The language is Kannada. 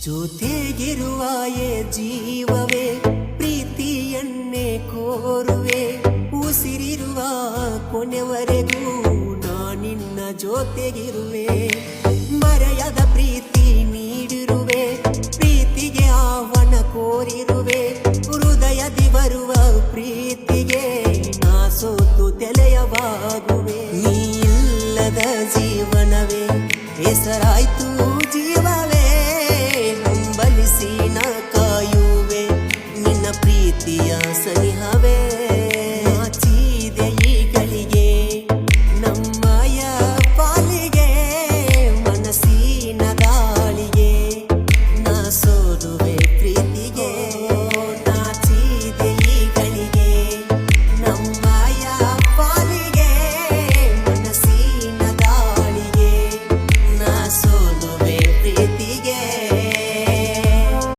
ಜೊತೆಗಿರುವಾಯೇ ಜೀವವೇ, ಪ್ರೀತಿಯನ್ನೇ ಕೋರುವೆ. ಉಸಿರಿರುವ ಕೊನೆವರೆಗೂ ನಾನಿನ್ನ ಜೊತೆಗಿರುವೆ. ಮರೆಯದ ಪ್ರೀತಿ ನೀಡಿರುವೆ, ಪ್ರೀತಿಗೆ ಆಹ್ವಾನ ಕೋರಿರುವೆ. ಹೃದಯದಿ ಬರುವ ಪ್ರೀತಿಗೆ ನಾ ಸೋತು ತೆಲೆಯವಾಗುವೆ. ನೀಲ್ಲದ ಜೀವನವೇ, ಹೆಸರಾಯ್ತು 和你喝杯。